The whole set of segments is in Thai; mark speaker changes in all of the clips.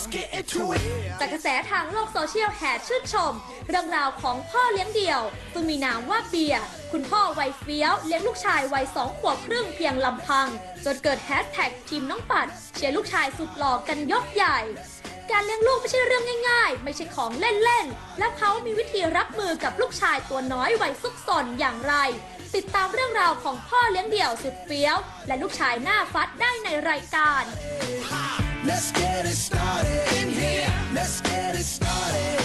Speaker 1: let's get into it.
Speaker 2: จากกระแสทางโลกโซเชียลแห่ชื่นชม เรื่องราวของพ่อเลี้ยงเดี่ยวซึ่งมีนามว่าเบียร์คุณพ่อวัยเฟี้ยวเลี้ยงลูกชายวัยสองขวบครึ่งเพียงลำพัง จนเกิดแฮชแท็กทีมน้องปัด เชียร์ลูกชายสุดหล่อกันยกใหญ่ การเลี้ยงลูกไม่ใช่เรื่องง่าย ๆ ไม่ใช่ของเล่นๆ และเขามีวิธีรับมือกับลูกชายตัวน้อยวัยซุกซนอย่างไร ติดตามเรื่องราวของพ่อเลี้ยงเดี่ยวสุดเฟี้ยว และลูกชายหน้าฟัดได้ในรายการ
Speaker 1: Let's get it started in here. Let's get it started.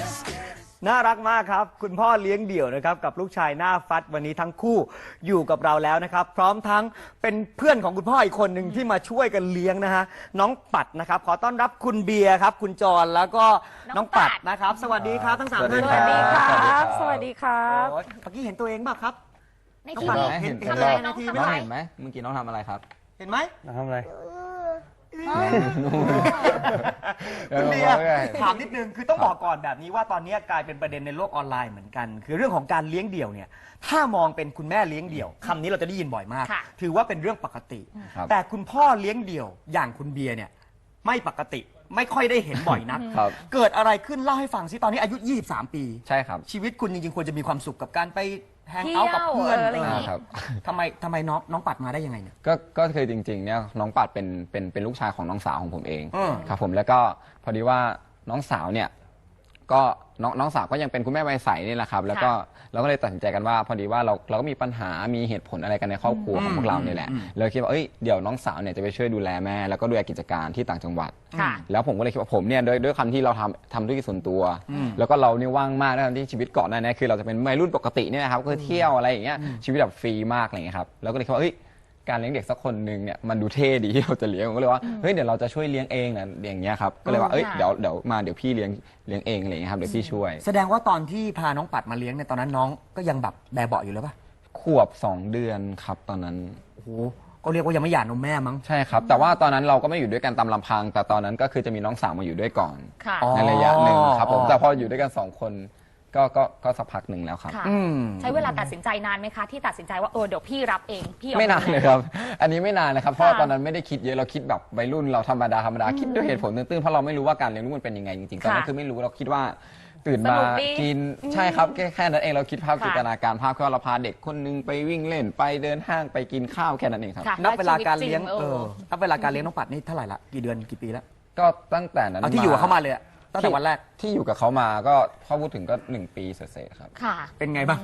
Speaker 1: Let's get
Speaker 3: น่ารักมากครับ คุณพ่อเลี้ยงเดี่ยวนะครับ กับลูกชายหน้าฟัดวันนี้ทั้งคู่อยู่กับเราแล้วนะครับ พร้อมทั้งเป็นเพื่อนของคุณพ่ออีกคนหนึ่งที่มาช่วยกันเลี้ยงนะฮะน้องปัดนะครับ ขอต้อนรับคุณเบียร์ครับ คุณจรแล้วก็น้องปัดนะครับ สวัสดีครับทั้งสามท่าน
Speaker 4: สวัสดีครับ
Speaker 5: สวัสดีครับ
Speaker 3: โอ้ยเมื่อกี้เห็นตัวเองเปล่าครับ
Speaker 2: ใน
Speaker 3: น้อง
Speaker 2: ที
Speaker 3: ปัด
Speaker 2: วี
Speaker 3: เห็น
Speaker 4: เห็
Speaker 3: เห็น
Speaker 4: น
Speaker 3: ตัวเอง
Speaker 4: น้
Speaker 3: ใน
Speaker 4: อง
Speaker 3: ที
Speaker 4: น้
Speaker 3: ไม่
Speaker 4: อง
Speaker 3: ได้
Speaker 4: เห็นไหมเมื่อกี้น้องทำอะไรครับ
Speaker 3: เห็นไหม
Speaker 4: ทำอะไร
Speaker 3: คุณเบียร์ถามนิดนึงคือต้องบอกก่อนแบบนี้ว่าตอนนี้กลายเป็นประเด็นในโลกออนไลน์เหมือนกัน คือเรื่องของการเลี้ยงเดี่ยวเนี่ย ถ้ามองเป็นคุณแม่เลี้ยงเดี่ยวคำนี้เราจะได้ยินบ่อยมาก ถือว่าเป็นเรื่องปกติ แต่คุณพ่อเลี้ยงเดี่ยว อย่างคุณเบียร์เนี่ยไม่ปกติไม่ค่อยได้เห็นบ่อยนัก เกิดอะไรขึ้นเล่าให้ฟังซิตอนนี้อายุ 23 ปี
Speaker 4: ใช่ครับ
Speaker 3: ชีวิตคุณจริงๆ ควรจะมีความสุขกับการไป แฮง
Speaker 2: เที่ยว
Speaker 3: เอาท์กับเพื่อน
Speaker 2: เอออะไรอย่างงี้
Speaker 4: ครับ
Speaker 3: ทำไมทำไมน้องน้องปัดมาได้ยังไงเนี่ย
Speaker 4: ก็ก็คือจริงๆเนี่ยน้องปัดเป็นเป็นเป็นลูกชายของน้องสาวของผมเอง
Speaker 3: อืม
Speaker 4: ครับผมแล้วก็พอดีว่าน้องสาวเนี่ย ก็น้องน้องสาวก็ยังเป็นคุณแม่วัยใสนี่แหละครับ แล้วก็เราก็เลยตัดสินใจกันว่า พอดีว่าเราเราก็มีปัญหามีเหตุผลอะไรกันในครอบครัวของพวกเราเนี่ยแหละเลยคิดว่าเอ้ยเดี๋ยวน้องสาวเนี่ยจะไปช่วยดูแลแม่ แล้วก็ดูแลกิจการที่ต่างจังหวัด
Speaker 2: ค่ะ
Speaker 4: แล้วผมก็เลยคิดว่าผมเนี่ยด้วยด้วยคำที่เราทำทำธุรกิจส่วนตัว แล้วก็เราเนี่ยว่างมากด้วยความที่ชีวิตก่อนหน้านี้คือเราจะเป็นวัยรุ่นปกติเนี่ยนะครับก็คือเที่ยวอะไรอย่างเงี้ยชีวิตแบบฟรีมากอะไรอย่างเงี้ยครับแล้วก็เลยคิดว่าเอ้ย การเลี้ยงเด็กสักคนหนึ่งเนี่ยมันดูเท่ดีที่เราจะเลี้ยงผมก็เลยว่าเฮ้ยเดี๋ยวเราจะช่วยเลี้ยงเองนะอย่างเงี้ยครับก็เลยว่าเอ้ย
Speaker 2: ค่ะ
Speaker 4: เดี๋ยวเดี๋ยวมาเดี๋ยวพี่เลี้ยงเลี้ยงเองอะไรอย่างเงี้ยครับเดี๋ยวพี่ช่วย
Speaker 3: แสดงว่าตอนที่พาน้องปัดมาเลี้ยงเนี่ยตอนนั้นน้องก็ยังแบบแบเบาะอยู่แล้วป่ะ
Speaker 4: ขวบสองเดือนครับตอนนั้น
Speaker 3: โอ้โหก็เรียกว่ายังไม่หย่านมแม่มั้ง
Speaker 4: ใช่ครับ แต่ว่าตอนนั้นเราก็ไม่อยู่ด้วยกันตามลำพัง แต่ตอนนั้นก็คือจะมีน้องสาวมาอยู่ด้วยก่อน
Speaker 2: ค่ะ
Speaker 3: อ๋อ
Speaker 4: ในระยะหนึ่งครับผม
Speaker 3: อ๋อ
Speaker 4: แต่พออยู่ด้วยกันสองคน ก็ก็ก็สักพักหนึ่งแล้วครับ
Speaker 2: ค่ะ
Speaker 3: อืม
Speaker 2: ใช้เวลาตัดสินใจนานไหมคะ ที่ตัดสินใจว่าเออเดี๋ยวพี่รับเองพี่อ
Speaker 4: ไม่นานเลยครับ อันนี้ไม่นานนะครับ เพราะว่า
Speaker 2: ค่ะ
Speaker 4: ตอนนั้นไม่ได้คิดเยอะเราคิดแบบวัยรุ่นเราธรรมดาธรรมดาคิดด้วยเหตุผลตื้นๆเพราะเราไม่รู้ว่าการเลี้ยงลูกมันเป็นยังไงจริงๆตอนนั้น
Speaker 2: ค่ะ
Speaker 4: คือไม่รู้เราคิดว่าตื่นมา
Speaker 2: สนุกดี
Speaker 4: กินใช่ครับแค่แค่นั้นเองเราคิดภาพ
Speaker 2: ค่ะ
Speaker 4: จินตนาการภาพแค่ว่าเราพาเด็กคนนึงไปวิ่งเล่นไปเดินห้างไปกินข้าวแค่นั้นเองครับ
Speaker 2: ค่ะ
Speaker 3: นับเวลาการเลี้ยง
Speaker 2: ชีวิตจริง
Speaker 3: เอ
Speaker 2: เอ
Speaker 3: อ
Speaker 2: อ
Speaker 3: นับเวลาการเลี้ยงน้องปัดนี่เท่าไหร่ละกี่เดือนกี่ปีแล้ว
Speaker 4: ก็ตั้งแต่นั้น
Speaker 3: เอาที่อยู่กับเขามาเลยอะ ตั้งแต่วันแรก
Speaker 4: ที่อยู่กับเขามาก็พอพูดถึงก็หนึ่งปีเศษๆครับ
Speaker 2: ค่ะ
Speaker 3: เป็นไงบ้าง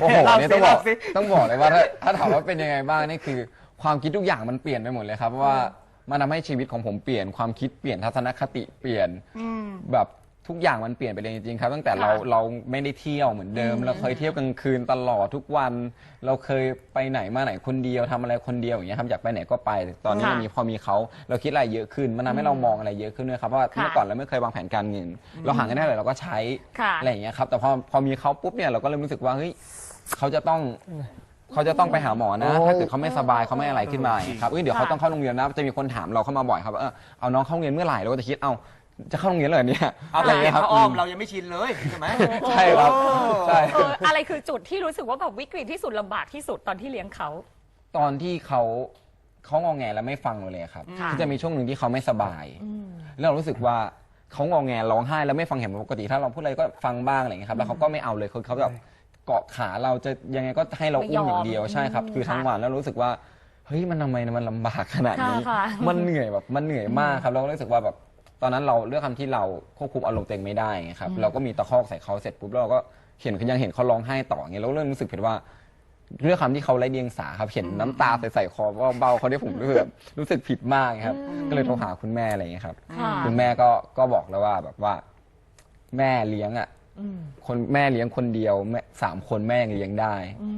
Speaker 4: โอ้โห
Speaker 3: เล่า
Speaker 4: เนี่ย
Speaker 3: สิ
Speaker 4: ต้องบอก
Speaker 3: เล่าสิ
Speaker 4: ต้องบอกเลยว่าถ้าถ้าถามว่าเป็นยังไงบ้างนี่คือ ความคิดทุกอย่างมันเปลี่ยนไปหมดเลยครับเพราะว่ามันทำให้ชีวิตของผมเปลี่ยนความคิดเปลี่ยนทัศนคติเปลี่ยน แบบ ทุกอย่างมันเปลี่ยนไปเลยจริงๆครับ ตั้งแต่เรา
Speaker 2: ค่ะ
Speaker 4: เราไม่ได้เที่ยวเหมือนเดิม เราเคยเที่ยวกลางคืนตลอดทุกวัน เราเคยไปไหนมาไหนคนเดียวทำอะไรคนเดียวอย่างเงี้ยครับอยากไปไหนก็ไปแต่ตอนนี้
Speaker 2: ค่ะ
Speaker 4: มันมีพอมีเขาเราคิดอะไรเยอะขึ้นมันทำให้เรามองอะไรเยอะขึ้นด้วยครับเพราะว่า
Speaker 2: ค่ะ
Speaker 4: เมื่อก่อนเราไม่เคยวางแผนการเงิน เราหาเงินได้เท่าไหร่เราก็ใช้
Speaker 2: ค่ะ
Speaker 4: อะไรอย่างเงี้ยครับแต่พอพอมีเขาปุ๊บเนี่ยเราก็เริ่มรู้สึกว่าเฮ้ยเขาจะต้องเขาจะต้องไปหาหมอนะ
Speaker 3: โอ้
Speaker 4: ถ้าเกิดเขาไม่สบายเขาไม่อะไรขึ้นมาอย่างเงี้ยครับเอ้ยเดี๋ยวเขา
Speaker 2: ค่ะ
Speaker 4: ต้องเข้าโรงเรียนนะจะมีคนถามเราเข้ามาบ่อยครับว่าเออเอาน้องเข้าโรงเรียนเมื่อไหร่เราก็จะคิดเอา จะเข้าโรงเรียนเลยเหรอเนี่ย
Speaker 3: เอา
Speaker 4: อะไร
Speaker 3: แต่
Speaker 4: อย่าง
Speaker 3: เห็
Speaker 4: เงี้
Speaker 3: น
Speaker 4: ยครับ
Speaker 3: พระอ้อมเรายังไม่ชินเลยใช่ไหม
Speaker 4: ใช่ครับใช่
Speaker 2: เอออะไรคือจุดที่รู้สึกว่าแบบวิกฤตที่สุดลำบากที่สุดตอนที่เลี้ยงเขา
Speaker 4: ตอนที่เขาเขางอแงแล้วไม่ฟังเราเลยครับ
Speaker 2: ค่ะ
Speaker 4: ที่จะมีช่วงหนึ่งที่เขาไม่สบาย แล้วเรารู้สึกว่าเขางอแงร้องไห้แล้วไม่ฟังเห็นปกติ ถ้าเราพูดอะไรก็ฟังบ้างอะไรอย่างเงี้ยครับแล้วเขาก็ไม่เอาเลยเขาเขาแบบเกาะขาเราจะยังไงก็ให้เราอุ้มอย่างเดียวใช่ครับ คือทั้งวันแล้วรู้สึกว่าเฮ้ยมันทำไมมันลำบากขนาดนี้
Speaker 2: ค่ะค่ะ
Speaker 4: มันเหนื่อยแบบมันเหนื่อยมากครับเราก็รู้สึกว่าแบบ ตอนนั้นเราเรื่องคำที่เราควบคุมอารมณ์ตัวเองไม่ได้ไงครับเราก็มีตะคอกใส่เขาเสร็จปุ๊บแล้วเราก็เห็นยังเห็นเขาร้องไห้ต่ออย่างเงี้ยเราก็เริ่มรู้สึกผิดว่า เรื่องคำที่เขาไร้เดียงสาครับเห็นน้ำตาใส่ใส่คอว่าเบาเขาได้ผมรู้สึกแบบรู้สึกผิดมากครับ ก็เลยโทรหาคุณแม่อะไรอย่างเงี้ยครับ
Speaker 2: ค่ะ
Speaker 4: คุณแม่ก็ก็บอกแล้วว่าแบบว่า แม่เลี้ยงอะคนแม่เลี้ยงคนเดียวแม่สามคนแม่ยังเลี้ยงได้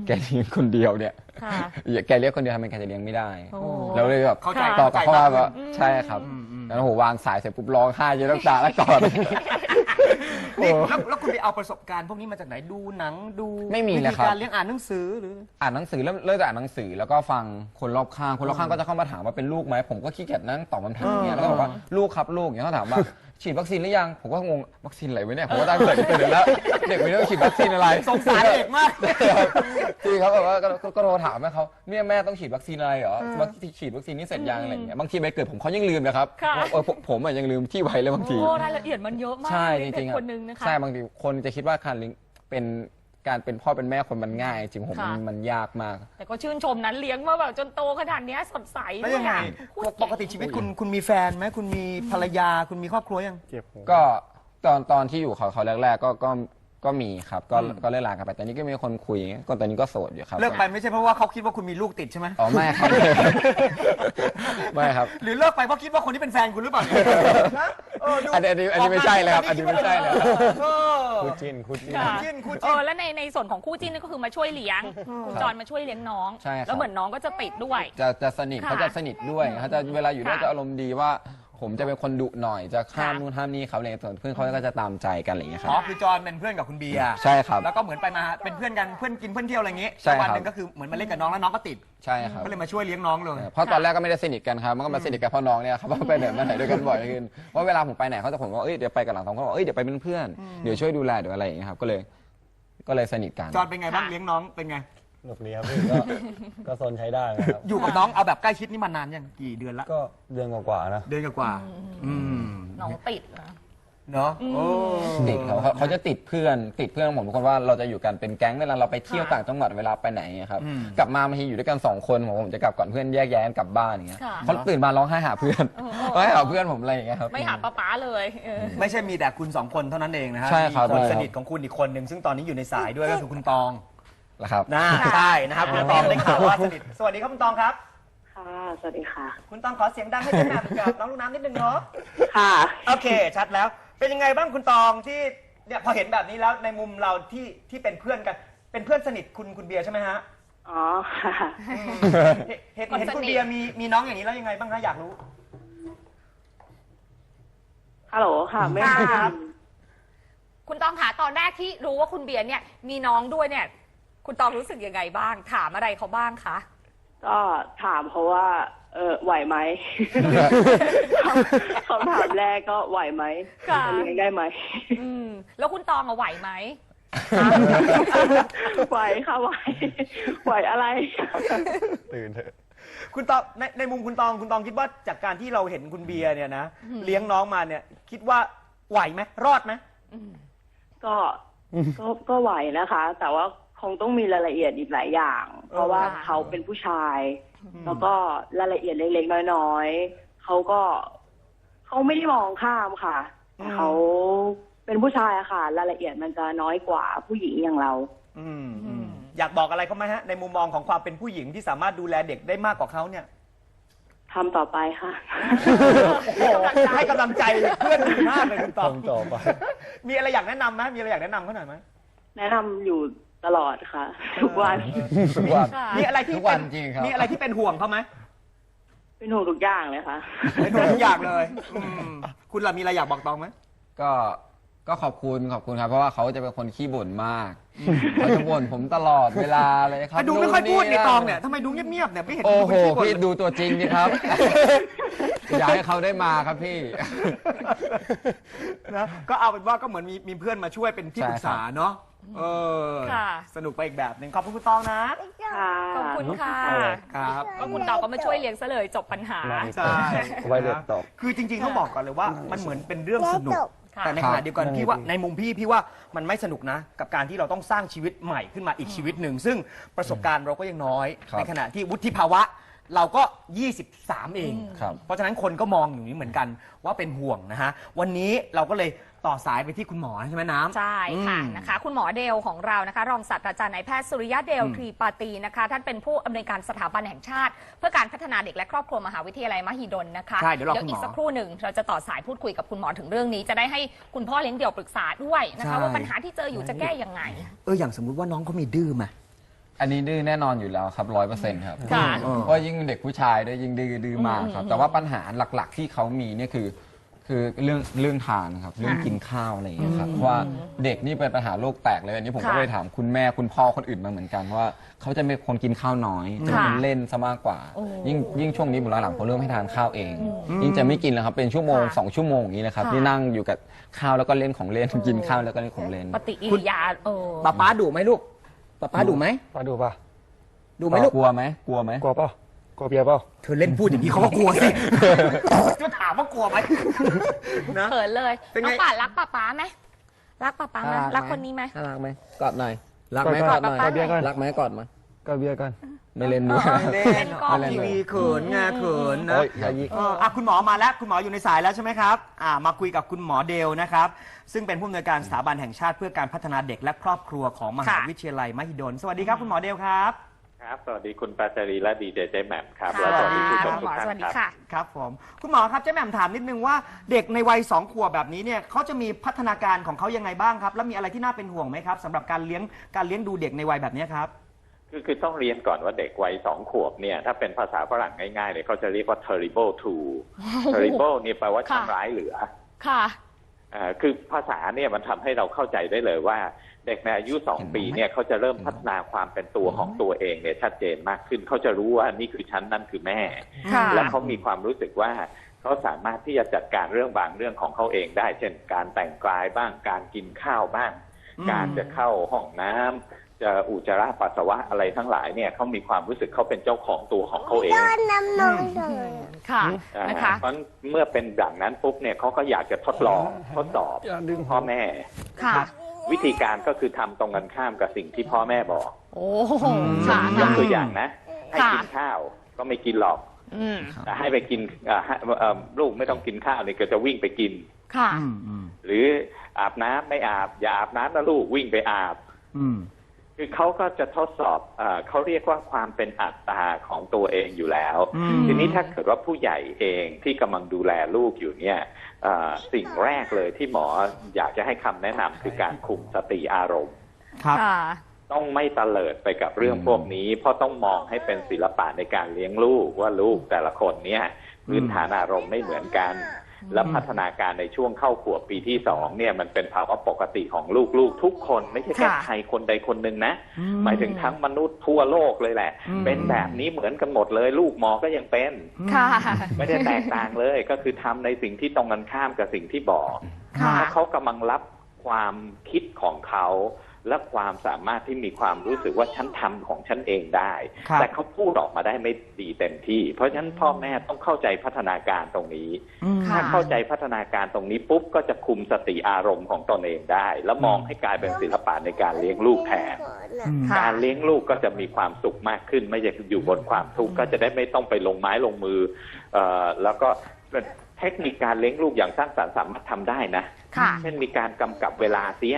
Speaker 4: แกเลี้ยงคนเดียวเนี่ย
Speaker 2: ค่ะ
Speaker 4: อย่าแกเลี้ยงคนเดียวทำไมแกจะเลี้ยงไม่ได้
Speaker 2: โอ้
Speaker 4: เราเลยแบบ
Speaker 3: เข้าใจ
Speaker 4: ตอบกับเขาว่า
Speaker 3: เข้าใจมากขึ้น
Speaker 4: ว่าใช่ครับแล้ว โอ้โหวางสายเสร็จปุ๊บร้องไห้เยอะน้ำตาแล้วก่อน
Speaker 3: นี่แล้วแล้วคุณไปเอาประสบการณ์พวกนี้มาจากไหนดูหนังดู
Speaker 4: ไม่มี
Speaker 3: วิ
Speaker 4: เลย
Speaker 3: ธี
Speaker 4: ครับ
Speaker 3: การเลี้ยงอ่านหนังสือหรือ
Speaker 4: อ่านหนังสือเริ่มเริ่มจากอ่านหนังสือแล้วก็ฟังคนรอบข้างคนรอบข้างก็จะเข้ามาถามว่าเป็นลูกไหมผมก็ขี้เกียจนั่งตอบคำถามเนี่ยแล้วก็บอกว่าลูกครับลูกอย่างเงี้ยเขาถามว่า ฉีดวัคซีนหรือยัง ผมก็งงวัคซีนอะไรวะเนี่ย ผมก็ตั้งเกิดเกิดแล้ว เด็กไม่รู้ฉีดวัคซีนอะไร
Speaker 3: สงสารเด็กมาก
Speaker 4: จริงครับแบบว่าก็ก็ก็โทรถามแม่เขาเนี่ยแม่ต้องฉีดวัคซีนอะไรเหรอวัคซีนฉีดวัคซีนนี่เสร็จยังอะไรอย่างเงี้ยบางทีไปเกิดผมเขายังลืมเลยครับ
Speaker 5: ค่ะ
Speaker 4: เออผมผมอะยังลืมที่ไว้เลยบางที
Speaker 5: โอ้รายละเอียดมันเยอะมาก
Speaker 4: ใช่จ
Speaker 5: เด็ก
Speaker 4: ริงๆอะ
Speaker 5: คนนึงนะคะ
Speaker 4: ใช่บางทีคนจะคิดว่าการเลี้ยงเป็น การเป็นพ่อเป็นแม่คนมันง่าย จริงผม
Speaker 5: ค่ะ
Speaker 4: มันมันยากมาก
Speaker 5: แต่ก็ชื่นชมนั้นเลี้ยงมาแบบจนโตขนาดเนี้ยสดใส
Speaker 3: แล้วยังไง
Speaker 5: ด้วยอะ
Speaker 3: ปกติชีวิตคุณคุณมีแฟนไหมคุณมีภรรยาคุณมีครอบครัวยัง
Speaker 4: ก็ตอนตอนที่อยู่เขาเขาแรก ๆ ก็ก็ ก็มีครับ ก็ก็เลิกลากันไปแต่นี้ก็มีคนคุยก็ตอนนี้ก็โสดอยู่ครับ
Speaker 3: เลิกไปไม่ใช่เพราะว่าเขาคิดว่าคุณมีลูกติดใช่ไหม
Speaker 4: อ๋อไม่ครับ ไม่ครับ
Speaker 3: หรือเลิกไปเพราะคิดว่าคนที่เป็นแฟนคุณหรือเปล่านะเดู
Speaker 4: อันนี้อันนี้อันนี้ไม่ใช่เลยครับอันนี้ไม่ใช่เลย
Speaker 3: เออ
Speaker 6: คู่จิ้นคู่จิ้น
Speaker 5: ค่ะ
Speaker 3: คู่จิ้นคู่
Speaker 5: เอ
Speaker 3: จิ้น
Speaker 5: อแล้วในในส่วนของคู่จิ้นนี่ก็คือมาช่วยเลี้ยงคุณจอนมาช่วยเลี้ยงน้อง
Speaker 4: ใช่ครับ
Speaker 5: แล้วเหมือนน้องก็จะติดด้วย
Speaker 4: จะจะสนิท
Speaker 5: ค่ะ
Speaker 4: เขาจะสนิทด้วยเขาจะเวลาอยู่ด้วย
Speaker 5: ค่ะ
Speaker 4: จะอารมณ์ดีว่า ผมจะเป็นคนดุหน่อยจะห้าม
Speaker 5: ค่ะ
Speaker 4: นู่นห้ามนี่เขาเลยส่วนเพื่อนเขาก็จะตามใจกันอะไรอย่างเงี้ยครั
Speaker 3: อ๋อบคือจอห์นเป็นเพื่อนกับคุณเบียร์
Speaker 4: ใช่ครับ
Speaker 3: แล้วก็เหมือนไปมาเป็นเพื่อนกันเพื่อนกินเพื่อนเที่ยวอะไรอย่างงี้
Speaker 4: ใช่ครับ
Speaker 3: วันหนึ่งก็คือเหมือนมาเล่นกับน้องแล้วน้องก็ติด
Speaker 4: ใช่ครับ
Speaker 3: ก็เลยมาช่วยเลี้ยงน้องเลย
Speaker 4: เพราะตอนแรกก็ไม่ได้สนิทกันครับมันก็มาสนิทกันเพราะน้องเนี่ยครับว่าไปไหนมาไหนด้วยกันบ่อยขึ้นว่าเวลาผมไปไหนเขาจะผมว่าเอ้ยเดี๋ยวไปกับหลังสองเขาบอกเอ้ยเดี๋ยวไปเป็นเพื่อนเดี๋ยวช่วยดูแลเดี๋ยวอะไรอย่างเงี้ยครับก็เลยก็เลยสนิทกัน
Speaker 3: จอห์นเป็นไงบ้าง
Speaker 5: ค่ะ
Speaker 3: เลี้ยงน้องเป็นไง
Speaker 6: สนุกดีครับพี่ก็ ก็โซนใช้ได้นะครับ
Speaker 3: อยู่กับน้องเอาแบบใกล้ชิดนี่มานานยังกี่เดือนละ
Speaker 6: ก็เดือนกว่าๆนะ
Speaker 3: เดือนกว่าๆอืม
Speaker 5: น้องติดนะ
Speaker 3: เนาะโอ้
Speaker 4: ติดเขาเขาเขาจะติดเพื่อนติดเพื่อนผมทุกคนว่าเราจะอยู่กันเป็นแก๊งเวลาเราไปเที่ยว
Speaker 5: ค่ะ
Speaker 4: ต่างจังหวัดเวลาไปไหนอะครับกลับมาบางทีอยู่ด้วยกันสองคนผมผมจะกลับก่อนเพื่อนแยกย้ายกันกลับบ้านอย่างเงี้ย
Speaker 5: ค่ะ
Speaker 4: เขาตื่นมาร้องไห้หาเพื่อน
Speaker 5: เออ
Speaker 4: ร้องไห้หาเพื่อนผมอะไรอย่างเงี้ยครับ
Speaker 5: ไม่หาป้าป๋าเลยเออ
Speaker 3: ไม่ใช่มีแต่คุณสองคนเท่านั้นเองนะฮะ
Speaker 4: ใช่ครับ
Speaker 3: มีคน
Speaker 4: ใช่ครับ
Speaker 3: สนิทของคุณอีกคนหนึ่งซึ่งตอนนี้อยู่ในสายด้วยก็คือคุณตอง
Speaker 4: นะครับ
Speaker 3: นะใช่นะครับคุณตองได้ข่าวว่าสนิทสวัสดีครับคุณตองครับ
Speaker 7: ค่ะ สวัสดีค่ะ
Speaker 3: คุณตองขอเสียงดังให้คุณแม่กับน้องลูกน้ำนิดนึงเนาะ
Speaker 7: ค่ะ
Speaker 3: โอเค ชัดแล้ว เป็นยังไงบ้างคุณตองที่เนี่ยพอเห็นแบบนี้แล้วในมุมเราที่ที่เป็นเพื่อนกัน เป็นเพื่อนสนิทคุณคุณเบียร์ใช่ไหมฮะ
Speaker 7: อ๋อค่ะ
Speaker 3: เห็นเห็น
Speaker 5: คน
Speaker 3: เห็นคุณ
Speaker 5: สนิท
Speaker 3: เบียร์มีมีน้องอย่างนี้แล้วยังไงบ้างคะอยากรู้
Speaker 7: ฮัลโหลค่ะไม่
Speaker 3: ครับ
Speaker 5: คุณตองคะตอนแรกที่รู้ว่าคุณเบียร์เนี่ยมีน้องด้วยเนี่ย คุณตองรู้สึกยังไงบ้าง ถามอะไรเขาบ้างคะ
Speaker 7: ก็ถามเพราะว่า เออไหวไหม คำถามแรกก็ไหวไหม
Speaker 5: ค่ะ
Speaker 7: จะเลี้ยงได้ไหม
Speaker 5: อืม แล้วคุณตองอะไหวไหม
Speaker 7: ไหวค่ะไหว ไหวอะไร
Speaker 6: ตื่นเถอะ
Speaker 3: คุณตองในในมุมคุณตองคุณตองคิดว่าจากการที่เราเห็นคุณเบียร์เนี่ยนะเลี้ยงน้องมาเนี่ย คิดว่าไหวไหมรอดไหม
Speaker 7: ก็ ก็ก็ไหวนะคะ แต่ว่า คงต้องมีรายละเอียดอีกหลายอย่าง เพราะว่า
Speaker 5: ค่ะ
Speaker 7: เขาเป็นผู้ชาย แล้วก็รายละเอียดเล็กๆน้อยๆเขาก็เขาไม่ได้มองข้ามค่ะแต่เขาเป็นผู้ชายอะค่ะรายละเอียดมันจะน้อยกว่าผู้หญิงอย่างเรา
Speaker 3: อืมอืมอยากบอกอะไรเขาไหมฮะ ในมุมมองของความเป็นผู้หญิงที่สามารถดูแลเด็กได้มากกว่าเขาเนี่ย
Speaker 7: ทำต่อไปค่ะ
Speaker 3: โอ้โหให้กำลังใจเพื่อนดีมากเลยคุณตอง
Speaker 6: ทำต่อไป
Speaker 3: มีอะไรอยากแนะนำไหมมีอะไรอยากแนะนำเขาหน่อยไหม
Speaker 7: แนะนำอยู่ ตลอดค่ะ ทุกวัน
Speaker 4: ทุกวัน
Speaker 5: ค่ะ
Speaker 3: มีอะไรที่
Speaker 4: ทุกวัน
Speaker 3: เป็น
Speaker 4: จริงครับ
Speaker 3: มีอะไรที่เป็นห่วงเขาไหม
Speaker 7: เป็นห่วงทุกอย่างเลยค่ะ
Speaker 3: เป็นห่วงทุกอย่างเลยอืมคุณล่ะมีอะไรอยากบอกตองไหม
Speaker 4: ก็ก็ขอบคุณขอบคุณครับ เพราะว่าเขาจะเป็นคนขี้บ่นมากเขาจะบ่นผมตลอดเวลาเลยครับ
Speaker 3: ดูไม่ค่อยพูดในะตองเนี่ยทำไมดูเงียบๆเนี่ยไม่เห็น
Speaker 4: โอ้โห
Speaker 3: คุณขี้บ่น
Speaker 4: พี่
Speaker 3: เลย
Speaker 4: ดูตัวจริงดิครับ อยากให้เขาได้มาครับพี่
Speaker 3: นะก็เอาเป็นว่าก็เหมือนมีมีเพื่อนมาช่วยเป็นที่
Speaker 4: ใช่
Speaker 3: ปรึกษาเนาะ เออ
Speaker 5: ค่ะ
Speaker 3: สนุกไปอีกแบบหนึ่งขอบคุณคุณตองนะ
Speaker 7: ค่ะ
Speaker 5: ขอบคุณค่ะ
Speaker 3: ครับ
Speaker 5: ก็คุณตองก็มาช่วยเลี้ยงซะเลยจบปัญหา
Speaker 3: ใช่
Speaker 6: ไว้เด็กตอบ
Speaker 3: คือจริงๆต้องบอกก่อนเลยว่า มันเหมือนเป็นเรื่องสนุก
Speaker 5: ค่ะ
Speaker 3: แต่ในขณะเดียวกันพี่ว่าในมุมพี่พี่ว่ามันไม่สนุกนะ กับการที่เราต้องสร้างชีวิตใหม่ขึ้นมาอีกชีวิตหนึ่ง ซึ่งประสบการณ์เราก็ยังน้อย
Speaker 4: ครับ
Speaker 3: ในขณะที่วุฒิภาวะเราก็ 23 เอง
Speaker 4: ครับ
Speaker 3: เพราะฉะนั้นคนก็มองอยู่นี้เหมือนกันว่าเป็นห่วงนะฮะ วันนี้เราก็เลย ต่อสายไปที่คุณหมอใช่ไหมน้ำ
Speaker 5: ใช่ค่ะ
Speaker 3: อืม
Speaker 5: นะคะ คุณหมอเดลของเรานะคะ รองศาสตราจารย์นายแพทย์สุริยะเดล
Speaker 3: อืม
Speaker 5: ทรีปาตีนะคะ ท่านเป็นผู้อำนวยการสถาบันแห่งชาติ เพื่อการพัฒนาเด็กและครอบครัวมหาวิทยาลัยมหิดลนะคะ
Speaker 3: ใช่เดี๋ยวรอคุณหมอ
Speaker 5: อีกสักครู่หนึ่งเราจะต่อสายพูดคุยกับคุณหมอถึงเรื่องนี้ จะได้ให้คุณพ่อเลี้ยงเดี่ยวปรึกษาด้วยนะ
Speaker 3: ใช่
Speaker 5: คะ ว่าปัญหาที่เจออยู่จะแก้ยังไง
Speaker 3: เอออย่างสมมุติว่าน้องเขามีดื้อไหม
Speaker 4: อันนี้ดื้อแน่นอนอยู่แล้วครับร้อยเปอร์เซ็นต์ครับ
Speaker 5: ค่ะ
Speaker 4: เพราะยิ่งเด็กผู้ชายด้วยยิ่งดื้อดื้อมากครับ แต่ว่าปัญหาหลักๆที่เขามีเนี่ยคือ คือเรื่องเรื่องทานครับเรื่องกินข้าวอะไรอย่างเงี้ยครับเพราะว่าเด็กนี่เป็นปัญหาโลกแตกเลยอันนี้ผมก็
Speaker 5: ค่ะ
Speaker 4: เลยถามคุณแม่คุณพ่อคนอื่นมาเหมือนกันว่าเขาจะเป็นคนกินข้าวน้อยจะเป็นคนเล่นซะมากกว่า ยิ่งยิ่งช่วงนี้บุหลังๆผมเริ่มให้ทานข้าวเอง ยิ่งจะไม่กินแล้วครับเป็นชั่วโมง
Speaker 5: ค่ะ
Speaker 4: สองชั่วโมงอย่างนี้นะครับ
Speaker 5: ค่ะ
Speaker 4: ที่นั่งอยู่กับข้าวแล้วก็เล่นของเล่นกินข้าวแล้วก็เล่นของเล่น
Speaker 5: ปฏิกิริยาเออ
Speaker 3: ป้าป้าดุไหมลูกป้าป้าดุไหม
Speaker 6: มาดูป่ะ
Speaker 3: ดุไหมลูก
Speaker 4: กลัวไหมกลัวไหม
Speaker 6: กลัวเปล่าก ลัวเบียร์เปล่า
Speaker 3: เธอเล่นพูดอย่างนี้เขาก็กลัวสิ ก็ถามว่ากลัวไหมนะ
Speaker 5: เขินเลย
Speaker 3: เป็นไง
Speaker 5: น้องป่านรักป้าป๊าไหมรักป้าป๊าไหมรักคนนี้ไหม
Speaker 4: น่ารักไหมกอดหน่อยรักไหม
Speaker 6: ก
Speaker 4: ก
Speaker 6: อ
Speaker 4: อ
Speaker 6: ด
Speaker 4: ด
Speaker 6: ห
Speaker 4: ห
Speaker 6: น่
Speaker 4: น่
Speaker 6: อ
Speaker 4: อยย
Speaker 6: กอดเบียร์ก่อน
Speaker 4: รักไหมกอดมา
Speaker 6: กอดเบียร์ก่อน
Speaker 4: ไม่เล่นด้วย
Speaker 3: เล่น
Speaker 5: กล้อง
Speaker 3: ทีวีเขินไงเขินนะ
Speaker 6: โอ้ยอย่ายิง
Speaker 3: เอออะคุณหมอมาแล้ว คุณหมออยู่ในสายแล้วใช่ไหมครับอ่ามาคุยกับคุณหมอเดลนะครับ ซึ่งเป็นผู้อำนวยการสถาบันแห่งชาติเพื่อการพัฒนาเด็กและครอบครัวของมหา
Speaker 5: ค่ะ
Speaker 3: วิทยาลัยมหิดล สวัสดีครับคุณหมอเดลครับ
Speaker 8: ครับ สวัสดีคุณปาจารีและดีเจเจแหม่มครับ
Speaker 5: ค่ะ
Speaker 8: และสวัสดีผู้ชม
Speaker 5: ห
Speaker 8: ทุ
Speaker 5: ม
Speaker 8: ก
Speaker 5: อ
Speaker 8: ท่า
Speaker 5: สวัส
Speaker 8: น
Speaker 5: ดี
Speaker 8: ครับ
Speaker 5: ค่ะ
Speaker 3: ครับผมคุณหมอครับเจ๊แหม่มถามนิดนึงว่าเด็กในวัยสองขวบแบบนี้เนี่ยเขาจะมีพัฒนาการของเขายังไงบ้างครับ แล้วมีอะไรที่น่าเป็นห่วงไหมครับสำหรับการเลี้ยงการเลี้ยงดูเด็กในวัยแบบนี้ครับ
Speaker 8: คือคือต้องเรียนก่อนว่าเด็กวัยสองขวบเนี่ยถ้าเป็นภาษาฝรั่งง่ายๆเลยเขาจะเรียกว่า terrible two terrible เนี่ยแปลว่า
Speaker 5: ค่ะ
Speaker 8: ทำร้ายเหลือ
Speaker 5: ค่ะ
Speaker 8: อ่า คือภาษาเนี่ยมันทำให้เราเข้าใจได้เลยว่า เด็กในอายุสองปีเนี่ยเขาจะเริ่มพัฒนาความเป็นตัวของตัวเองเนี่ยชัดเจนมากขึ้นเขาจะรู้ว่านี่คือฉันนั่นคือแม่
Speaker 5: ค่ะ
Speaker 8: และเขามีความรู้สึกว่าเขาสามารถที่จะจัดการเรื่องบางเรื่องของเขาเองได้ เช่น การแต่งกายบ้างการกินข้าวบ้าง
Speaker 3: อืม
Speaker 8: การจะเข้าห้องน้ำ จะอุจจาระปัสสาวะอะไรทั้งหลายเนี่ยเขามีความรู้สึกเขาเป็นเจ้าของตัวของเขาเอง
Speaker 5: ค่ะ
Speaker 8: อ่า
Speaker 5: นะคะ
Speaker 8: เพราะเมื่อเป็นอย่างนั้นปุ๊บเนี่ยเขาก็อยากจะทดลองทดสอบ
Speaker 6: อย่าดึง
Speaker 8: พ่อแม่
Speaker 5: ค่ะ
Speaker 8: วิธีการก็คือทำตรงกันข้ามกับสิ่งที่พ่อแม่บอก
Speaker 5: โอ้โหค่ะ
Speaker 8: ยกตัวอย่างนะ ให้
Speaker 5: ค่ะ
Speaker 8: กินข้าวก็ไม่กินหรอก
Speaker 5: อืม
Speaker 8: แต่ให้ไปกินอ่าให้เอ่อลูกไม่ต้องกินข้าวเนี่ยก็จะวิ่งไปกิน
Speaker 5: ค่ะ
Speaker 3: อืมอืม
Speaker 8: หรืออาบน้ำไม่อาบ อย่าอาบน้ำนะลูกวิ่งไปอาบ
Speaker 3: อืม
Speaker 8: คือเขาก็จะทดสอบเออเขาเรียกว่าความเป็นอัตตาของตัวเองอยู่แล้ว
Speaker 3: อืม
Speaker 8: ทีนี้ถ้าเกิดว่าผู้ใหญ่เองที่กำลังดูแลลูกอยู่เนี่ยเอ่อสิ่งแรกเลยที่หมออยากจะให้คำแนะนำคือการคุมสติอารมณ์
Speaker 3: ครับ
Speaker 5: ค่ะ
Speaker 8: ต้องไม่ตะเลิดไปกับเรื่องพวกนี้ เพราะต้องมองให้เป็นศิลปะในการเลี้ยงลูกว่าลูกแต่ละคนเนี่ยพื้นฐานอารมณ์ไม่เหมือนกัน และพัฒนาการในช่วงเข้าขวบปีที่สองเนี่ยมันเป็นภาวะปกติของลูกๆ ทุกคนไม่ใช่แค่
Speaker 5: ค่ะ
Speaker 8: ใครคนใดคนหนึ่งนะ
Speaker 3: อืม
Speaker 8: หมายถึงทั้งมนุษย์ทั่วโลกเลยแหละ
Speaker 3: อืม
Speaker 8: เป็นแบบนี้เหมือนกันหมดเลย ลูกหมอก็ยังเป็น
Speaker 5: ค่ะ
Speaker 8: ไม่ได้แตกต่างเลย ก็คือทำในสิ่งที่ตรงกันข้ามกับสิ่งที่บอก
Speaker 5: ค่ะ
Speaker 8: เพราะเขากำลังรับความคิดของเขา และความสามารถที่มีความรู้สึกว่าฉันทำของฉันเองได้
Speaker 3: ครับ
Speaker 8: แต่เขาพูดออกมาได้ไม่ดีเต็มที่ เพราะฉะนั้นพ่อแม่ต้องเข้าใจพัฒนาการตรงนี้
Speaker 3: อืม
Speaker 5: ค่ะ
Speaker 8: ถ้าเข้าใจพัฒนาการตรงนี้ปุ๊บก็จะคุมสติอารมณ์ของตนเองได้ แล้วมองให้กลายเป็นศิลปะในการเลี้ยงลูกแทน
Speaker 5: ค่ะ
Speaker 8: การเลี้ยงลูกก็จะมีความสุขมากขึ้น ไม่ใช่อยู่บนความทุกข์ก็จะได้ไม่ต้องไปลงไม้ลงมือเอ่อแล้วก็เทคนิคการเลี้ยงลูกอย่างสร้างสรรค์สามารถทำได้นะ
Speaker 5: ค่ะ
Speaker 8: เช่นมีการกำกับเวลาเสีย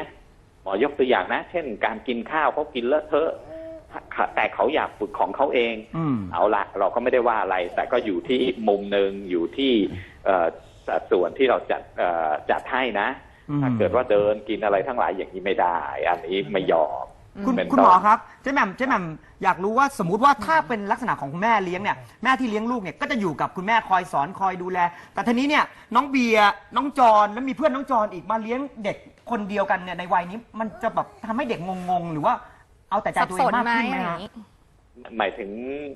Speaker 8: หมอยกตัวอย่างนะ เช่น การกินข้าวเขากินเลอะเทอะแต่เขาอยากฝึกของเขาเอง
Speaker 3: อืม
Speaker 8: เอาละเราก็ไม่ได้ว่าอะไร แต่ก็อยู่ที่มุมหนึ่งอยู่ที่เอ่อสัดส่วนที่เราจัดเอ่อจัดให้นะ
Speaker 3: อืม
Speaker 8: ถ้าเกิดว่าเดินกินอะไรทั้งหลายอย่างนี้ไม่ได้ อันนี้ไม่ยอม
Speaker 3: คุณ
Speaker 8: เป็น
Speaker 3: คุณ
Speaker 8: ต้น
Speaker 3: หมอครับเจ๊แหม่มเจ๊แหม่มอยากรู้ว่าสมมติว่าถ้าเป็นลักษณะของคุณแม่เลี้ยงเนี่ยแม่ที่เลี้ยงลูกเนี่ยก็จะอยู่กับคุณแม่คอยสอนคอยดูแล แต่ทีนี้เนี่ยน้องเบียร์น้องจอนแล้วมีเพื่อนน้องจอนอีกมาเลี้ยงเด็กคนเดียวกันเนี่ยในวัยนี้มันจะแบบทำให้เด็กงงๆ หรือว่าเอาแต่ใจ
Speaker 5: สับ
Speaker 3: ตัว
Speaker 5: ส
Speaker 3: เอง
Speaker 5: น
Speaker 3: มาก
Speaker 5: ไหม
Speaker 3: ขึ้นไหม
Speaker 5: อะไรอ
Speaker 3: ฮะ
Speaker 5: ย่างนี้
Speaker 8: หมายถึง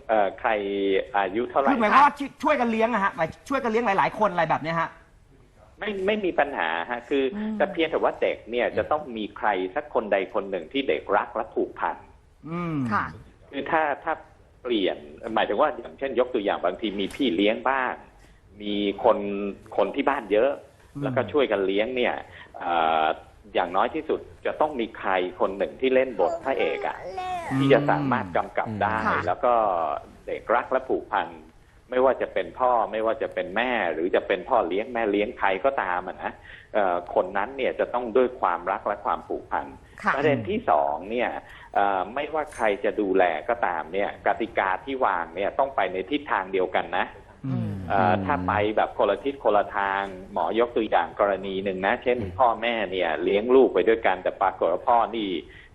Speaker 8: เอ่อใครอายุเท่าไหร่
Speaker 3: คือหมายความว่าช่วยกันเลี้ยงอะฮะหมายช่วยกันเลี้ยงหลายๆ คนอะไรแบบเนี้ยฮะ
Speaker 8: ไม่ไม่มีปัญหาฮะคืออแต่เพียงแต่ว่าเด็กเนี่ยจะต้องมีใครสักคนใดคนหนึ่งที่เด็กรักและผูกพัน
Speaker 3: อืม
Speaker 5: ค่ะ
Speaker 8: คือถ้าถ้าเปลี่ยนหมายถึงว่าอย่างเช่น ยกตัวอย่างบางทีมีพี่เลี้ยงบ้างมีคนคนที่บ้านเยอะ
Speaker 3: อืม
Speaker 8: แล้วก็ช่วยกันเลี้ยงเนี่ยเอ่ออย่างน้อยที่สุดจะต้องมีใครคนหนึ่งที่เล่นบทพระเอกอะที่จะสามารถกำกับได้
Speaker 5: ค่ะ
Speaker 8: แล้วก็เด็กรักและผูกพัน ไม่ว่าจะเป็นพ่อไม่ว่าจะเป็นแม่ หรือจะเป็นพ่อเลี้ยงแม่เลี้ยงใครก็ตามอะนะเอ่อคนนั้นเนี่ยจะต้องด้วยความรักและความผูกพัน
Speaker 5: ค่ะ
Speaker 8: ประเด็นที่สองเนี่ยเอ่อไม่ว่าใครจะดูแลก็ตามเนี่ยกติกาที่วางเนี่ยต้องไปในทิศทางเดียวกันนะ
Speaker 3: อืม
Speaker 8: เอ่อถ้าไปแบบคนละทิศคนละทางหมอยกตัวอย่างกรณีหนึ่งนะ เช่น พ่อแม่เนี่ยเลี้ยงลูกไปด้วยกันแต่ปรากฏว่าพ่อนี่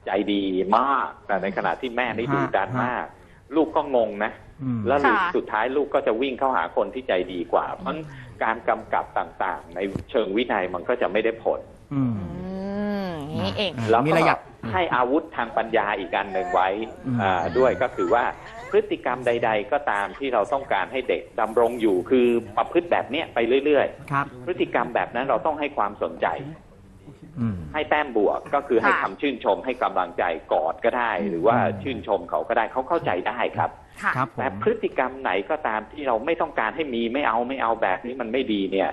Speaker 8: ใจดีมาก แต่ในขณะที่แม่นี่ดุดันมาก ลูกก็งงนะ
Speaker 3: อืม
Speaker 8: แล้วลูก
Speaker 5: ค่ะ
Speaker 8: สุดท้ายลูกก็จะวิ่งเข้าหาคนที่ใจดีกว่า เพราะฉะนั้นการกำกับต่างๆ ในเชิงวินัยมันก็จะไม่ได้ผล
Speaker 3: อืม
Speaker 5: อืมนี่เอง
Speaker 8: แล้ว
Speaker 3: มีอะไร
Speaker 8: ก็
Speaker 3: อยาก
Speaker 8: ให้อาวุธทางปัญญาอีกอันหนึ่งไว้
Speaker 3: อืม
Speaker 8: อ่าด้วยก็คือว่าพฤติกรรมใด ๆ ก็ตามที่เราต้องการให้เด็กดำรงอยู่คือประพฤติแบบเนี้ยไปเรื่อย
Speaker 3: ครับ
Speaker 8: ๆพฤติกรรมแบบนั้นเราต้องให้ความสนใจ
Speaker 3: อืม
Speaker 8: ให้แต้มบวกก็คือให้
Speaker 5: ค่ะ
Speaker 8: คำชื่นชมให้กำลังใจกอดก็ได้ หรือว่าชื่นชมเขาก็ได้เขาเข้าใจได้ครับ
Speaker 5: ค่ะ
Speaker 3: ครับผ
Speaker 8: แต่
Speaker 3: ม
Speaker 8: พฤติกรรมไหนก็ตามที่เราไม่ต้องการให้มีไม่เอาไม่เอาแบบนี้มันไม่ดีเนี่ย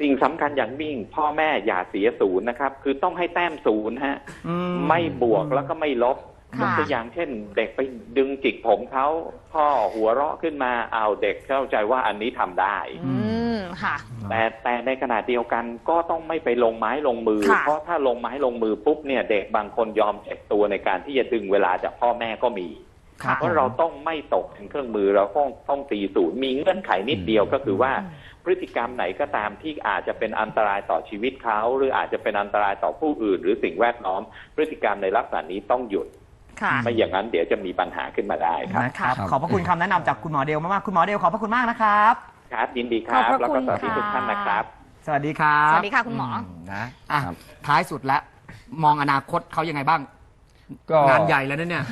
Speaker 8: สิ่งสำคัญอย่างยิ่งพ่อแม่อย่าเสียศูนย์นะครับ คือต้องให้แต้มศูนย์ฮะ
Speaker 3: อื
Speaker 8: ไม่บวกแล้วก็ไม่ลบย
Speaker 5: ค่ะ
Speaker 8: กตัวอย่างเช่น เด็กไปดึงจิกผมเขาพ่อหัวเราะขึ้นมาเอาเด็กเข้าใจว่าอันนี้ทำได้
Speaker 5: อืมค่ะ
Speaker 8: แต่แต่ในขณะเดียวกันก็ต้องไม่ไปลงไม้ลงมือ
Speaker 5: ค่ะ
Speaker 8: เพราะถ้าลงไม้ลงมือปุ๊บเนี่ย เด็กบางคนยอมเจ็บตัวในการที่จะดึงเวลาจากพ่อแม่ก็มี
Speaker 3: ครับ
Speaker 8: เพราะเราต้องไม่ตกถึงเครื่องมือเราต้องต้องตีศูนย์มีเงื่อนไขนิดเดียวก็คือว่าพฤติกรรมไหนก็ตามที่อาจจะเป็นอันตรายต่อชีวิตเขาหรืออาจจะเป็นอันตรายต่อผู้อื่น หรือสิ่งแวดล้อม พฤติกรรมในลักษณะนี้ต้องหยุด
Speaker 5: ค่ะ
Speaker 8: ไม่อย่างนั้นเดี๋ยวจะมีปัญหาขึ้นมาได้ครับ
Speaker 3: นะครับ
Speaker 4: ครับ
Speaker 3: ขอบพระคุณคำแนะนำจากคุณหมอเดลมากๆคุณหมอเดลขอบพระคุณมากนะครับ
Speaker 8: ครับยินดีครับ
Speaker 5: ขอบพระ
Speaker 8: แล้วก็
Speaker 5: คุณ
Speaker 8: สวัสดี
Speaker 5: ค่ะ
Speaker 8: ทุกท่านนะครับ
Speaker 3: สวัสดีครับ
Speaker 5: สวัสดีค่ะคุณหมออื
Speaker 3: นะอะ
Speaker 4: ครับ
Speaker 3: ท้ายสุดแล้วมองอนาคตเขายังไงบ้าง
Speaker 4: ก็
Speaker 3: งานใหญ่แล้วนะเนี่ย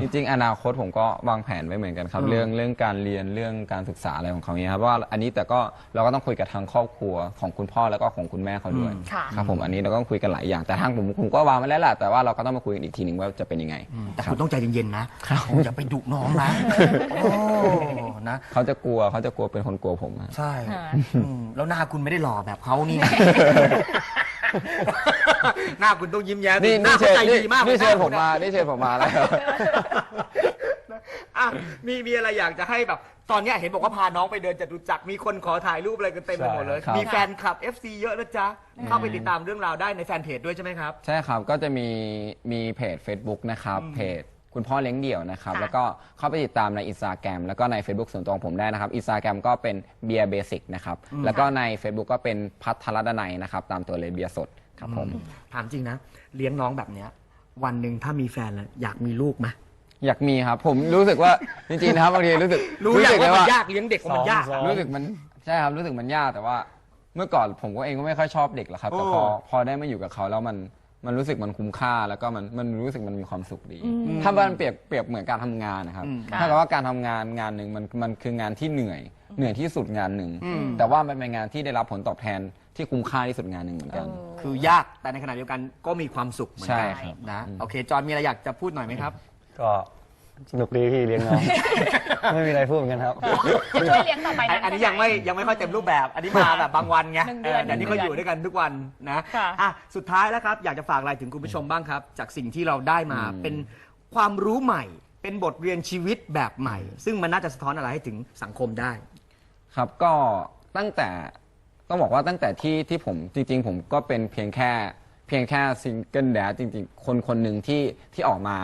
Speaker 4: จริงๆ อนาคตผมก็วางแผนไว้เหมือนกันครับ
Speaker 3: อืม
Speaker 4: เรื่องเรื่องการเรียนเรื่องการศึกษาอะไรของเขาเนี่ยครับว่าอันนี้แต่ก็เราก็ต้องคุยกับทางครอบครัวของคุณพ่อแล้วก็ของคุณแม่เขาด้วย
Speaker 5: ค่ะ
Speaker 4: ครับผมอันนี้เราก็ต้องคุยกันหลายอย่างแต่ทางผมผมก็วางไว้แล้วแหละแต่ว่าเราก็ต้องมาคุยกันอีกทีหนึ่งว่าจะเป็นยังไง
Speaker 3: แต่
Speaker 4: ครั
Speaker 3: คุ
Speaker 4: บ
Speaker 3: ณต้องใจเย็นๆนะอย่าไปดุน้องนะโอ้นะ
Speaker 4: เขาจะกลัวเขาจะกลัวเป็นคนกลัวผมอะ
Speaker 3: ใช่
Speaker 5: ค่ะ
Speaker 3: อืมแล้วหน้าคุณไม่ได้หล่อแบบเขานี่ไง หน้าคุณต้องยิ้มแย้ม
Speaker 4: นี่
Speaker 3: หน้า
Speaker 4: นี่
Speaker 3: เขา
Speaker 4: เชิญ
Speaker 3: ใจ
Speaker 4: นี่
Speaker 3: ดีมาก
Speaker 4: นี่
Speaker 3: ลยะ
Speaker 4: เชิญผมมานี่เชิญผมมาแล้ว
Speaker 3: อะมีมีอะไรอยากจะให้แบบ ตอนเนี้ยเห็นบอกว่าพาน้องไปเดินจตุจักรมีคนขอถ่ายรูปอะไรกันเต็มไปหมดเลย
Speaker 4: ใช่ครับ
Speaker 3: มีแฟนคลับ FC เยอะนะจ๊ะ เข้าไปติดตามเรื่องราวได้ในแฟนเพจด้วยใช่ไหมครับ
Speaker 4: ใช่ครับ ก็จะมีมีเพจ Facebook นะครับ
Speaker 3: อืม
Speaker 4: เพจ คุณพ่อเลี้ยงเดี่ยวนะครับ
Speaker 5: ค่ะ
Speaker 4: แล้วก็เข้าไปติดตามในอินสตาแกรมแล้วก็ใน Facebook ส่วนตัวของผมได้นะครับอินสตาแกรมก็เป็นเบียร์เบสิกนะครับ แล้วก็ใน Facebook ก็เป็นพัทรดนัยนะครับ ตามตัวเลยเบียร์สดครับผม
Speaker 3: ถามจริงนะ เลี้ยงน้องแบบเนี้ย วันหนึ่งถ้ามีแฟนแล้วอยากมีลูกไหม
Speaker 4: อยากมีครับ ผมรู้สึกว่าจริงๆนะครับบางทีรู้สึก
Speaker 3: รู้อย่าง
Speaker 4: สึก
Speaker 3: ว่า
Speaker 4: เลย
Speaker 3: มันยากเลี้ยงเด็กว่ามันยาก
Speaker 6: สอง
Speaker 4: รู้สึกมันใช่ครับรู้สึกมันยากแต่ว่า เมื่อก่อนผมก็เองก็ไม่ค่อยชอบเด็กหรอกครับแต่พอ
Speaker 3: โอ้
Speaker 4: พอได้มาอยู่กับเขาแล้วมัน มันรู้สึกมันคุ้มค่าแล้วก็มันมันรู้สึกมันมีความสุขดี ถ้ามันเปรียบเปรียบเหมือนการทำงานนะครับ
Speaker 3: อืม
Speaker 4: ถ้ากับว่าการทำงานงานหนึ่งมันมันคืองานที่เหนื่อยเหนื่อยที่สุดงานหนึ่ง
Speaker 3: อืม
Speaker 4: แต่ว่ามันเป็นงานที่ได้รับผลตอบแทนที่คุ้มค่าที่สุดงานหนึ่งเหมือนกัน
Speaker 3: คือยากแต่ในขณะเดียวกันก็มีความสุขเหมือน
Speaker 4: ใช่
Speaker 3: กัน
Speaker 4: ครับ
Speaker 3: นะ
Speaker 4: อืม
Speaker 3: โอเค จอห์นมีอะไรอยากจะพูดหน่อยไหมครับ
Speaker 6: ก็ สนุกดีพี่เลี้ยงน้อง ไม่มีอะไรพูดเหมือนกันครับ
Speaker 5: ช่วยเลี้ยงต่อไป
Speaker 3: อัน
Speaker 5: นะ
Speaker 3: อันนี้ยังไม่ยังไม่ค่อยเต็มรูปแบบ อันนี้มาแบบบางวันไง
Speaker 5: หนึ่งเดือน
Speaker 3: แต่นี่เขาอยู่ด้วยกันทุกวันนะ
Speaker 5: ค่ะ
Speaker 3: อะสุดท้ายแล้วครับ อยากจะฝากอะไรถึงคุณผู้ชมบ้างครับ จากสิ่งที่เราได้มา
Speaker 4: อืม
Speaker 3: เป็นความรู้ใหม่ เป็นบทเรียนชีวิตแบบใหม่ ซึ่งมันน่าจะสะท้อนอะไรให้ถึงสังคมได้
Speaker 4: ครับก็ตั้งแต่ต้องบอกว่าตั้งแต่ที่ที่ผมจริง ๆ ผมก็เป็นเพียงแค่เพียงแค่ซิงเกิลแดดจริง ๆ คนคนหนึ่งที่ที่ออกมา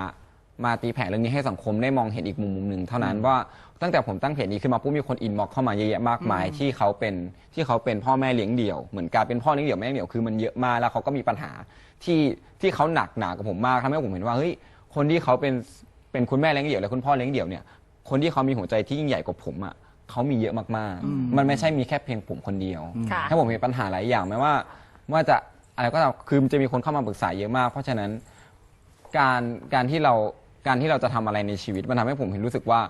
Speaker 4: มาตีแผ่เรื่องนี้ให้สังคมได้มองเห็นอีกมุมมุมหนึ่งเท่านั้นว่าตั้งแต่ผมตั้งเพจนี้ขึ้นมาปุ๊บมีคนอินบ็อกเข้ามาเยอะแยะมากมายที่เขาเป็นที่เขาเป็นพ่อแม่เลี้ยงเดี่ยวเหมือนการเป็นพ่อเลี้ยงเดี่ยวแม่เลี้ยงเดี่ยวคือมันเยอะมากแล้วเขาก็มีปัญหาที่ที่เขาหนักหนากับผมมากทำให้ผมเห็นว่าเฮ้ยคนที่เขาเป็นเป็นคุณแม่เลี้ยงเดี่ยวและคุณพ่อเลี้ยงเดี่ยวเนี่ยคนที่เขามีหัวใจที่ยิ่งใหญ่กว่าผมอะเขามีเยอะมากๆ มันไม่ใช่มีแค่เพียงผมคนเดียว
Speaker 5: ค่ะ
Speaker 4: ให้ผมเห็นปัญหาหลายอย่างไม่ว่า ว่าจะอะไรก็ตามคือจะมีคนเข้ามาปรึกษาเยอะมาก เพราะฉะนั้นการการที่เรา การที่เราจะทำอะไรในชีวิต มันทำให้ผมเห็นรู้สึกว่า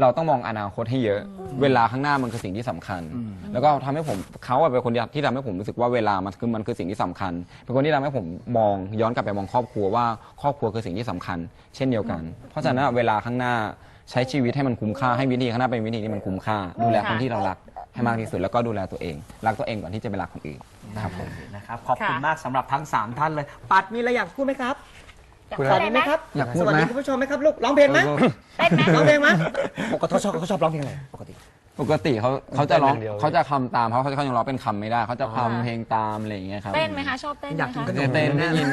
Speaker 4: เราต้องมองอนาคตให้เยอะ เวลาข้างหน้ามันคือสิ่งที่สำคัญ แล้วก็ทำให้ผมเขาอะเป็นคนที่ทำให้ผมรู้สึกว่าเวลามันคือมันคือสิ่งที่สำคัญ เป็นคนที่ทำให้ผมมองย้อนกลับไปมองครอบครัวว่าครอบครัวคือสิ่งที่สำคัญ เช่นเดียวกัน เพราะฉะนั้นอะเวลาข้างหน้าใช้ชีวิตให้มันคุ้มค่าให้วิธีข้างหน้าเป็นวิธีที่มันคุ้มค่า ดูแลคนที่เรารักให้มากที่สุดแล้วก็ดูแลตัวเอง รักตัวเองก่อนที่จะไปรักคนอื่นครับผม
Speaker 3: นะครับขอบคุณ
Speaker 5: ค่ะ
Speaker 3: มากสำหรับทั้ง 3 ท่านเลย ปัดมีอะไรอยากพูดไหมครับ
Speaker 5: อยาก
Speaker 6: พูด
Speaker 5: พูด
Speaker 6: อะไร
Speaker 5: อะไร
Speaker 3: ไห
Speaker 5: ไห
Speaker 3: ม
Speaker 5: ม
Speaker 3: ครับ
Speaker 4: อยากพูด
Speaker 3: สวัส
Speaker 4: ไหม
Speaker 3: ดีคุณผู้ชมไหมครับลูกร้องเพลงไหม
Speaker 5: เต้นไหม
Speaker 3: ร้องเพลงไหมปกติเขาชอบเขาชอบร้องเพลงอะไรปกติ
Speaker 4: ปกติเขาเขาจะร้อง
Speaker 6: เต้นอย่างเดียว
Speaker 4: เขาจะคำตามเขาเขายังร้องเป็นคำไม่ได้ เขาจะคำเพลงตามอะไรอย่างเงี้ยครับ
Speaker 5: เต้นไหมคะชอบเต้นไห
Speaker 3: อยาก
Speaker 5: ม
Speaker 3: กิน
Speaker 5: คะ
Speaker 3: ขน
Speaker 4: เต้นเต้นได้ยิน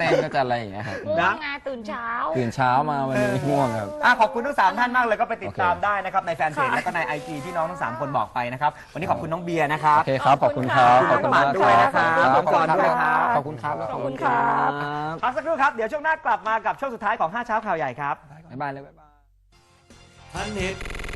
Speaker 4: เต้นก็จะอะไรอย่างเงี้ยครับ
Speaker 5: ง่ว
Speaker 3: นะ
Speaker 5: งงาตื่นเช้า
Speaker 4: ตื่นเช้ามาวันนี้ง่วงครับ
Speaker 3: อะขอบคุณทั้งสามท่านมากเลยก็ไปติดตาม
Speaker 4: โอเค
Speaker 3: ได้นะครับ ในแฟนเพจ
Speaker 5: ค่ะ
Speaker 3: แล้วก็ในไอจีที่น้องทั้งสามคนบอกไปนะครับ วันนี้ขอบคุณน้องเบียร์นะครับ
Speaker 4: โอเคครับ ขอบคุณครับ
Speaker 3: ขอบคุณมากด้วยนะครับ
Speaker 4: ขอบคุณ
Speaker 3: ขอบคุณด้วยครับ
Speaker 4: ขอบคุณครับแล้ว
Speaker 5: ขอบคุณครับ
Speaker 3: พักสักครู่ครับ เดี๋ยวช่วงหน้ากลับมากับช่วงสุดท้ายของ5เช้าข่าวใหญ่ครับ
Speaker 4: บ๊ายบายเลยบ๊ายบาย
Speaker 6: พันเห็ด